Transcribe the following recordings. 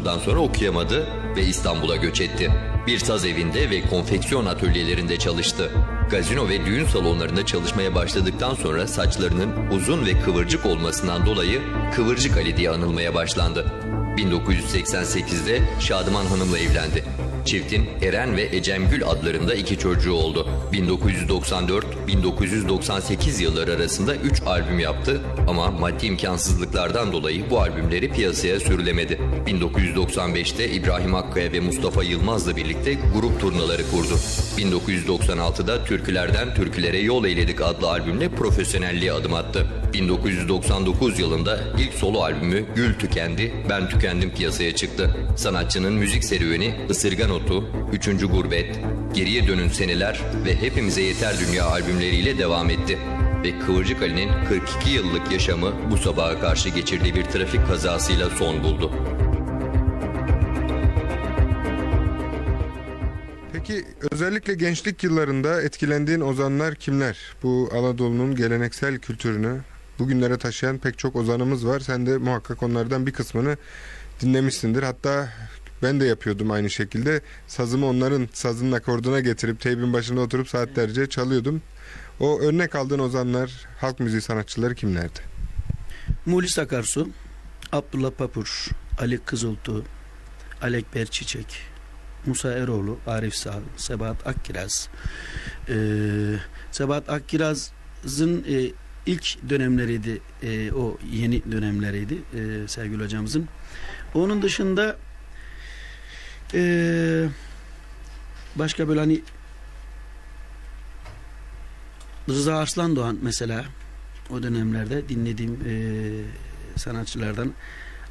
İlkokuldan sonra okuyamadı ve İstanbul'a göç etti. Bir saz evinde ve konfeksiyon atölyelerinde çalıştı. Gazino ve düğün salonlarında çalışmaya başladıktan sonra saçlarının uzun ve kıvırcık olmasından dolayı Kıvırcık Ali diye anılmaya başlandı. 1988'de Şadıman Hanım'la evlendi. Çiftin Eren ve Ecemgül adlarında iki çocuğu oldu. 1994-1998 yılları arasında 3 albüm yaptı ama maddi imkansızlıklardan dolayı bu albümleri piyasaya sürülemedi. 1995'te İbrahim Akkaya ve Mustafa Yılmaz'la birlikte grup turnaları kurdu. 1996'da Türkülerden Türkülere Yol Eyledik adlı albümle profesyonelliğe adım attı. 1999 yılında ilk solo albümü Gül Tükendi, Ben Tükendim piyasaya çıktı. Sanatçının müzik serüveni Isırgan Otu, Üçüncü Gurbet, Geriye Dönün Seneler ve Hepimize Yeter Dünya albümleriyle devam etti. Ve Kıvırcık Ali'nin 42 yıllık yaşamı bu sabaha karşı geçirdiği bir trafik kazasıyla son buldu. Peki özellikle gençlik yıllarında etkilendiğin ozanlar kimler? Bu Anadolu'nun geleneksel kültürünü bugünlere taşıyan pek çok ozanımız var. Sen de muhakkak onlardan bir kısmını dinlemişsindir. Hatta ben de yapıyordum aynı şekilde. Sazımı onların sazının akorduna getirip teybin başında oturup saatlerce çalıyordum. O örnek aldığın ozanlar, halk müziği sanatçıları kimlerdi? Mulis Akarsu, Abdullah Papur, Ali Kızıltuğ, Alekber Çiçek, Musa Eroğlu, Arif Sağ, Sebahat Akkiraz. Ee, Sebahat Akkiraz'ın e, ilk dönemleriydi, e, o yeni dönemleriydi e, Sergül hocamızın. Onun dışında e, başka böyle hani Rıza Arslan Doğan mesela o dönemlerde dinlediğim e, sanatçılardan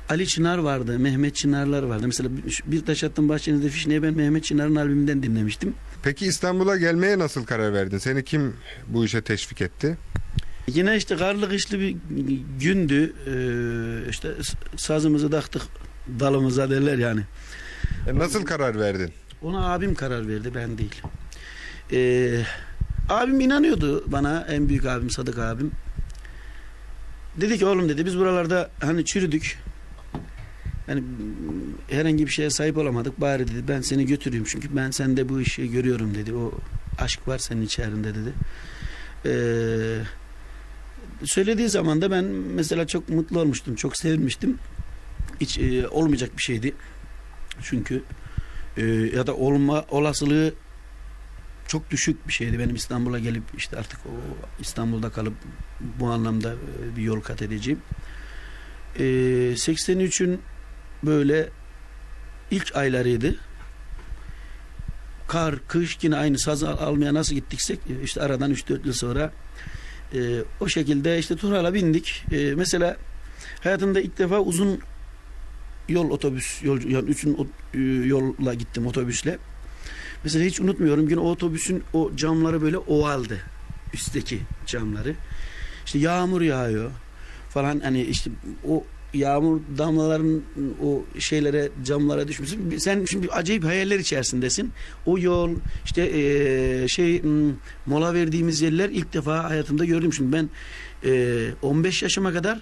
Ali Çınar vardı, Mehmet Çınarlar vardı. Mesela bir taş attım bahçenizde fişneyi ben Mehmet Çınar'ın albümünden dinlemiştim. Peki İstanbul'a gelmeye nasıl karar verdin? Seni kim bu işe teşvik etti? Yine işte karlı kışlı bir gündü. Ee, işte sazımızı taktık dalımıza derler yani. E nasıl karar verdin? Ona abim karar verdi ben değil. Ee, abim inanıyordu bana en büyük abim Sadık abim. Dedi ki oğlum dedi biz buralarda hani çürüdük. Yani herhangi bir şeye sahip olamadık. Bari dedi ben seni götüreyim çünkü ben sende bu işi görüyorum dedi. O aşk var senin içerisinde dedi. Eee söylediği zaman da ben mesela çok mutlu olmuştum. Çok sevinmiştim. Hiç e, olmayacak bir şeydi. Çünkü e, ya da olma olasılığı çok düşük bir şeydi. Benim İstanbul'a gelip işte artık o İstanbul'da kalıp bu anlamda e, bir yol kat edeceğim. E, 83'ün böyle ilk aylarıydı. Kar, kış yine aynı saz almaya nasıl gittiksek işte aradan 3-4 yıl sonra e, o şekilde işte Turhal'a bindik. E, mesela hayatımda ilk defa uzun yol otobüs yol yani üçün e, yolla gittim otobüsle. Mesela hiç unutmuyorum yine o otobüsün o camları böyle ovaldı. Üstteki camları. İşte yağmur yağıyor falan hani işte o yağmur damlaların o şeylere camlara düşmüşsün. Sen şimdi acayip hayaller içerisindesin. O yol işte e, şey mola verdiğimiz yerler ilk defa hayatımda gördüm. Şimdi ben e, 15 yaşıma kadar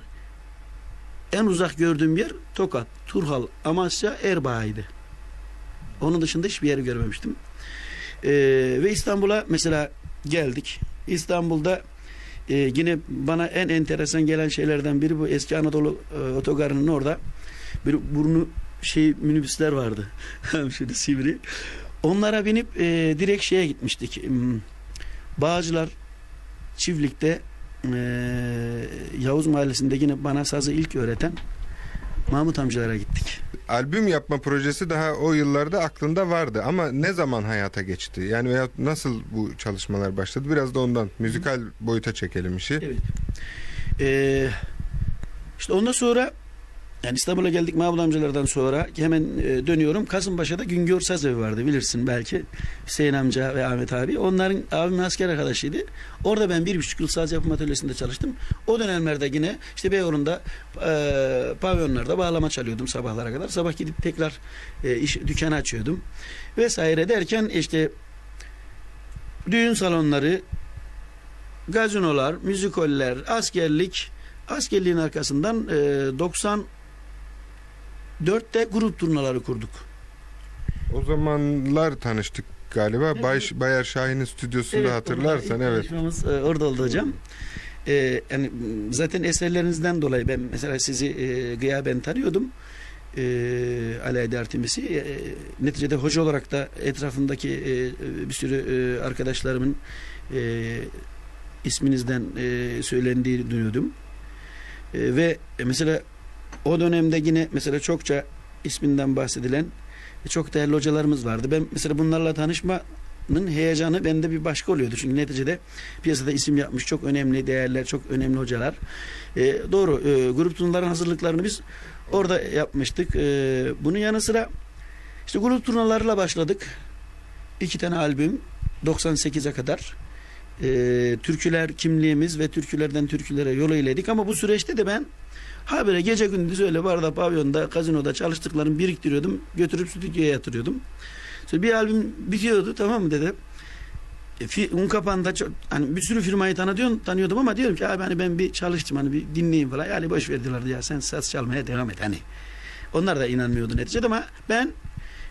en uzak gördüğüm yer Tokat, Turhal, Amasya, Erbaa'ydı. Onun dışında hiçbir yeri görmemiştim. E, ve İstanbul'a mesela geldik. İstanbul'da ee, yine bana en enteresan gelen şeylerden biri bu eski Anadolu e, otogarının orada bir burnu şey minibüsler vardı. Şöyle sivri. Onlara binip e, direkt şeye gitmiştik. Bağcılar Çiftlik'te e, Yavuz Mahallesi'nde yine bana sazı ilk öğreten Mahmut amcalara gittik. Albüm yapma projesi daha o yıllarda aklında vardı ama ne zaman hayata geçti? Yani veya nasıl bu çalışmalar başladı? Biraz da ondan müzikal boyuta çekelim işi. Evet. Ee, işte ondan sonra yani İstanbul'a geldik Mahmut amcalardan sonra hemen e, dönüyorum. Kasımpaşa'da Güngör Saz Evi vardı bilirsin belki. Hüseyin amca ve Ahmet abi. Onların abim asker arkadaşıydı. Orada ben bir buçuk yıl saz yapım atölyesinde çalıştım. O dönemlerde yine işte Beyoğlu'nda e, pavyonlarda bağlama çalıyordum sabahlara kadar. Sabah gidip tekrar e, iş, dükkanı açıyordum. Vesaire derken işte düğün salonları, gazinolar, müzikoller, askerlik, askerliğin arkasından e, 90 dörtte grup turnaları kurduk. O zamanlar tanıştık galiba. Bay, Bayar Şahin'in stüdyosunda hatırlarsan orada ilk evet. e, orada oldu hocam. E, yani zaten eserlerinizden dolayı ben mesela sizi e, gıyaben tanıyordum. E, Ali Aydar Timisi. E, neticede hoca olarak da etrafındaki e, bir sürü e, arkadaşlarımın e, isminizden e, söylendiğini duyuyordum. E, ve mesela o dönemde yine mesela çokça isminden bahsedilen çok değerli hocalarımız vardı. Ben mesela bunlarla tanışmanın heyecanı bende bir başka oluyordu. Çünkü neticede piyasada isim yapmış çok önemli değerler, çok önemli hocalar. E, doğru, e, grup turnuların hazırlıklarını biz orada yapmıştık. E, bunun yanı sıra işte grup turnularıyla başladık. İki tane albüm 98'e kadar. E, türküler kimliğimiz ve türkülerden türkülere yol eyledik ama bu süreçte de ben habire gece gündüz öyle barda, pavyonda, kazinoda çalıştıklarımı biriktiriyordum. Götürüp stüdyoya yatırıyordum. Sonra bir albüm bitiyordu tamam mı dedim. E, fi- un kapağında çok, hani bir sürü firmayı tanıyorum, tanıyordum ama diyorum ki abi hani ben bir çalıştım hani bir dinleyeyim falan. Yani boş verdiler ya sen saz çalmaya devam et hani. Onlar da inanmıyordu neticede ama ben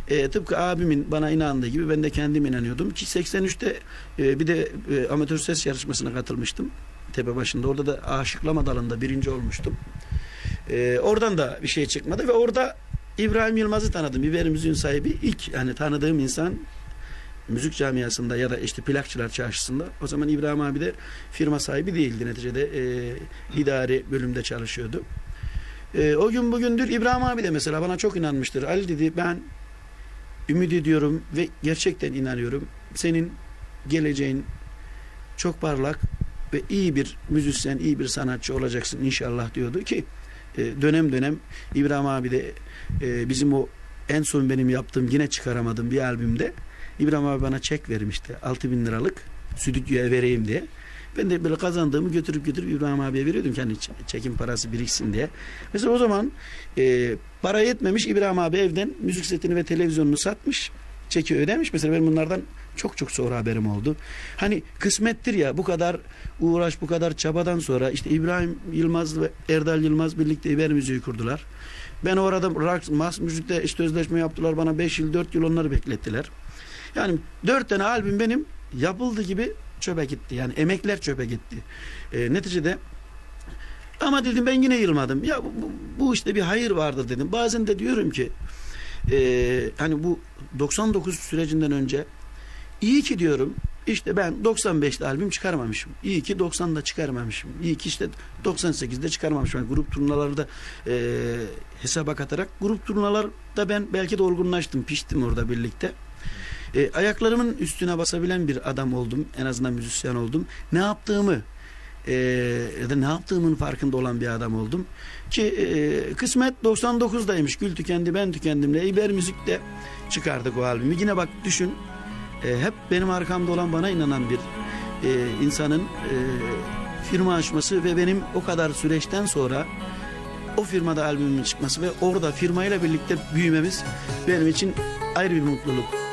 e, tıpkı abimin bana inandığı gibi ben de kendim inanıyordum ki 83'te e, bir de e, amatör ses yarışmasına katılmıştım. Tepe başında orada da aşıklama dalında birinci olmuştum. E, oradan da bir şey çıkmadı ve orada İbrahim Yılmaz'ı tanıdım. İber müziğin sahibi ilk yani tanıdığım insan müzik camiasında ya da işte plakçılar çarşısında. O zaman İbrahim abi de firma sahibi değildi neticede. E, idari bölümde çalışıyordu. E, o gün bugündür İbrahim abi de mesela bana çok inanmıştır. Ali dedi ben ümit ediyorum ve gerçekten inanıyorum. Senin geleceğin çok parlak ve iyi bir müzisyen, iyi bir sanatçı olacaksın inşallah diyordu ki e, dönem dönem İbrahim abi de e, bizim o en son benim yaptığım yine çıkaramadığım bir albümde İbrahim abi bana çek vermişti. 6000 bin liralık stüdyoya vereyim diye. Ben de böyle kazandığımı götürüp götürüp İbrahim abiye veriyordum kendi ç- çekim parası biriksin diye. Mesela o zaman e, para yetmemiş İbrahim abi evden müzik setini ve televizyonunu satmış. Çeki ödemiş. Mesela ben bunlardan çok çok sonra haberim oldu. Hani kısmettir ya bu kadar uğraş bu kadar çabadan sonra işte İbrahim Yılmaz ve Erdal Yılmaz birlikte İber Müziği kurdular. Ben orada rock, mas müzikte işte sözleşme yaptılar bana 5 yıl 4 yıl onları beklettiler. Yani 4 tane albüm benim yapıldı gibi çöpe gitti. Yani emekler çöpe gitti. E, neticede ama dedim ben yine yılmadım. Ya bu, bu, işte bir hayır vardır dedim. Bazen de diyorum ki e, hani bu 99 sürecinden önce iyi ki diyorum işte ben 95'te albüm çıkarmamışım. İyi ki 90'da çıkarmamışım. İyi ki işte 98'de çıkarmamışım. Yani grup turnaları da e, hesaba katarak grup turnalarda ben belki de olgunlaştım. Piştim orada birlikte. E, ayaklarımın üstüne basabilen bir adam oldum. En azından müzisyen oldum. Ne yaptığımı e, ya da ne yaptığımın farkında olan bir adam oldum. Ki e, kısmet 99'daymış. Gül tükendi ben tükendimle. İber Müzik'te çıkardık o albümü. Yine bak düşün. E, hep benim arkamda olan bana inanan bir e, insanın e, firma açması ve benim o kadar süreçten sonra o firmada albümümün çıkması ve orada firmayla birlikte büyümemiz benim için ayrı bir mutluluk.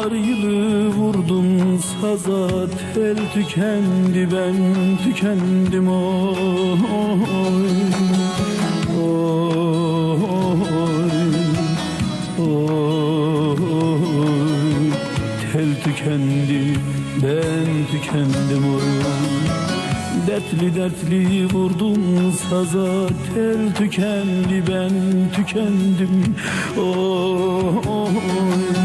Yıllar yılı vurdum saza tel tükendi ben tükendim oy oy. Oy tel tükendi ben tükendim oy. Dertli dertli vurdum saza tel tükendi ben tükendim oh, oh, oh,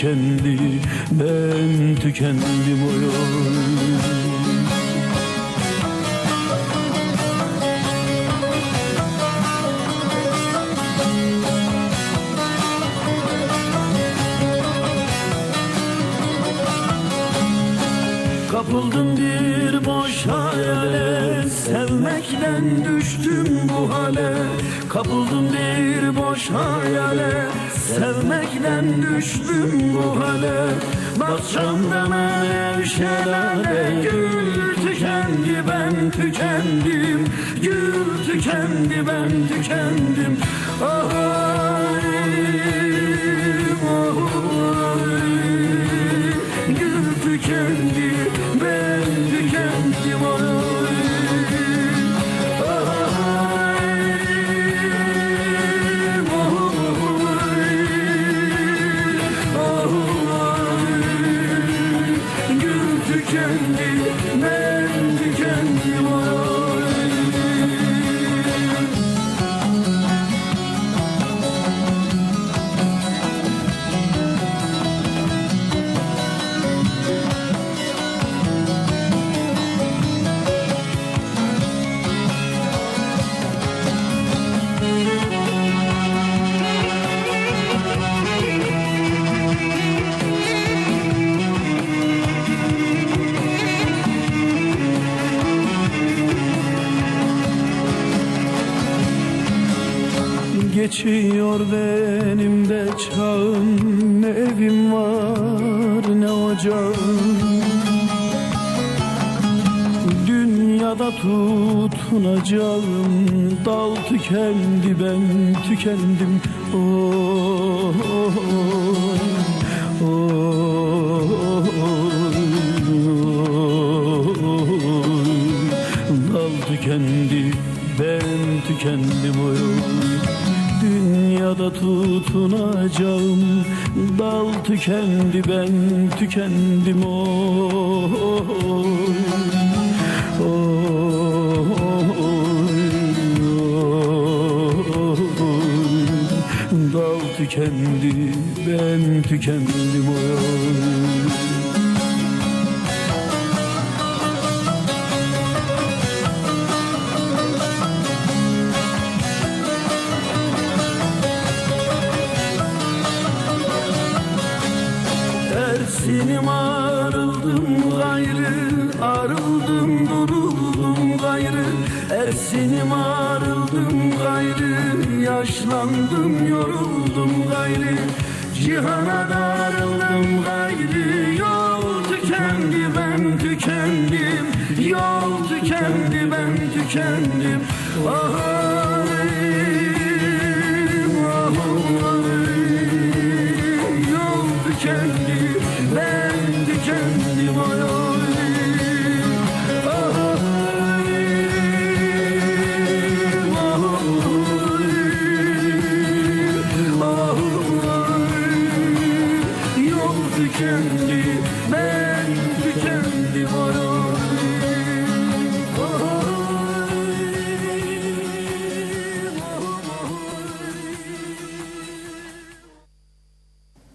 tükendi ben tükendim oy. Kapıldım bir boş hayale Sevmekten düştüm bu hale Kapıldım bir boş hayale Sevmekten düştüm bu hale. Bahçemden alev şelale Gül tükendi ben tükendim. Gül tükendi ben tükendim. Ah, ay, Geçiyor benim de çağım. Ne evim var ne ocağım. Dünyada tutunacağım. Dal tükendi ben tükendim. Oh, oh, oh, oh, Dal tükendi ben tükendim. oy Dünyada tutunacağım. Dal tükendi ben tükendim oy. Dal tükendi ben tükendim oy. Ersinim Ersinim arıldım gayrı Yaşlandım yoruldum gayrı. Cihana darıldım gayrı Yol tükendi ben tükendim. Yol tükendi ben tükendim. Ah,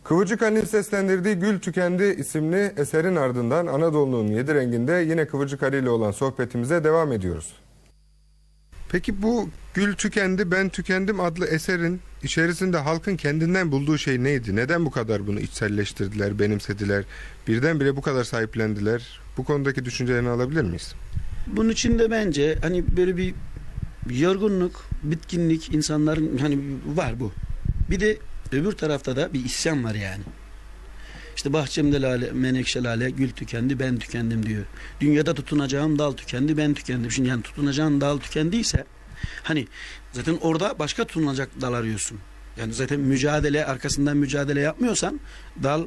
Kıvırcık Ali'nin seslendirdiği Gül Tükendi isimli eserin ardından Anadolu'nun yedi renginde yine Kıvırcık Ali ile olan sohbetimize devam ediyoruz. Peki bu Gül Tükendi Ben Tükendim adlı eserin içerisinde halkın kendinden bulduğu şey neydi? Neden bu kadar bunu içselleştirdiler, benimsediler? Birdenbire bu kadar sahiplendiler? Bu konudaki düşüncelerini alabilir miyiz? Bunun için de bence hani böyle bir yorgunluk, bitkinlik insanların hani var bu. Bir de öbür tarafta da bir isyan var yani. İşte bahçemde lale, menekşe lale, gül tükendi, ben tükendim diyor. Dünyada tutunacağım dal tükendi, ben tükendim. Şimdi yani tutunacağın dal tükendiyse hani zaten orada başka tutunacak dal arıyorsun. Yani zaten mücadele, arkasından mücadele yapmıyorsan dal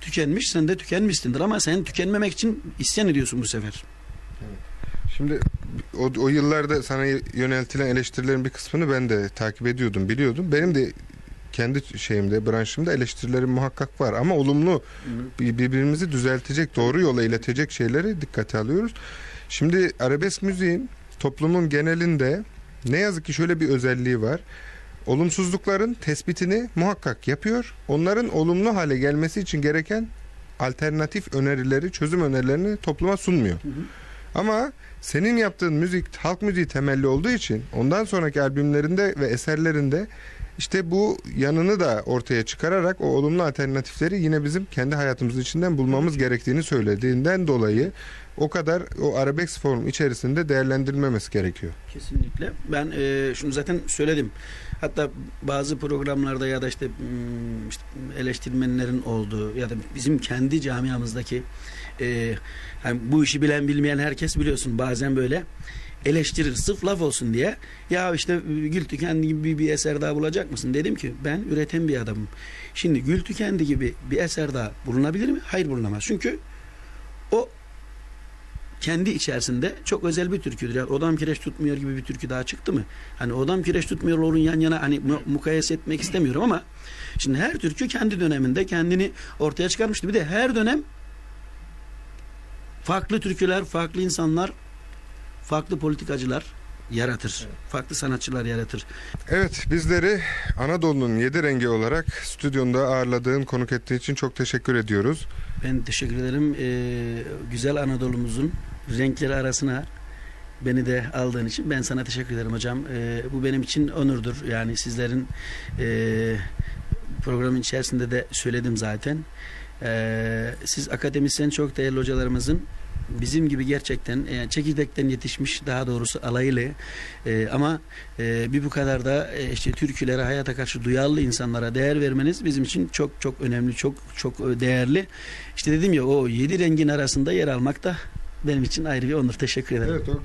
tükenmiş, sen de tükenmişsindir. Ama sen tükenmemek için isyan ediyorsun bu sefer. Şimdi o, o yıllarda sana yöneltilen eleştirilerin bir kısmını ben de takip ediyordum, biliyordum. Benim de kendi şeyimde, branşımda eleştirilerim muhakkak var ama olumlu bir- birbirimizi düzeltecek, doğru yola iletecek şeyleri dikkate alıyoruz. Şimdi arabesk müziğin toplumun genelinde ne yazık ki şöyle bir özelliği var. Olumsuzlukların tespitini muhakkak yapıyor. Onların olumlu hale gelmesi için gereken alternatif önerileri, çözüm önerilerini topluma sunmuyor. Ama senin yaptığın müzik halk müziği temelli olduğu için ondan sonraki albümlerinde ve eserlerinde işte bu yanını da ortaya çıkararak o olumlu alternatifleri yine bizim kendi hayatımız içinden bulmamız gerektiğini söylediğinden dolayı o kadar o arabesk form içerisinde değerlendirilmemesi gerekiyor. Kesinlikle. Ben e, şunu zaten söyledim. Hatta bazı programlarda ya da işte, hmm, işte eleştirmenlerin olduğu ya da bizim kendi camiamızdaki e, hani bu işi bilen bilmeyen herkes biliyorsun bazen böyle eleştirir sırf laf olsun diye. Ya işte Gül Tükendi gibi bir, eser daha bulacak mısın? Dedim ki ben üreten bir adamım. Şimdi Gül Tükendi gibi bir eser daha bulunabilir mi? Hayır bulunamaz. Çünkü o kendi içerisinde çok özel bir türküdür. Yani odam kireç tutmuyor gibi bir türkü daha çıktı mı? Hani odam kireç tutmuyor olun yan yana hani mu- mukayese etmek istemiyorum ama şimdi her türkü kendi döneminde kendini ortaya çıkarmıştı. Bir de her dönem farklı türküler, farklı insanlar, farklı politikacılar yaratır. Farklı sanatçılar yaratır. Evet bizleri Anadolu'nun yedi rengi olarak stüdyonda ağırladığın konuk ettiği için çok teşekkür ediyoruz. Ben teşekkür ederim. Ee, güzel Anadolu'muzun renkleri arasına beni de aldığın için ben sana teşekkür ederim hocam. Ee, bu benim için onurdur. Yani sizlerin e, programın içerisinde de söyledim zaten. Ee, siz akademisyen çok değerli hocalarımızın bizim gibi gerçekten e, çekirdekten yetişmiş daha doğrusu alaylı e, ama e, bir bu kadar da e, işte türkülere hayata karşı duyarlı insanlara değer vermeniz bizim için çok çok önemli çok çok e, değerli. İşte dedim ya o yedi rengin arasında yer almak da benim için ayrı bir onur. Teşekkür ederim. Evet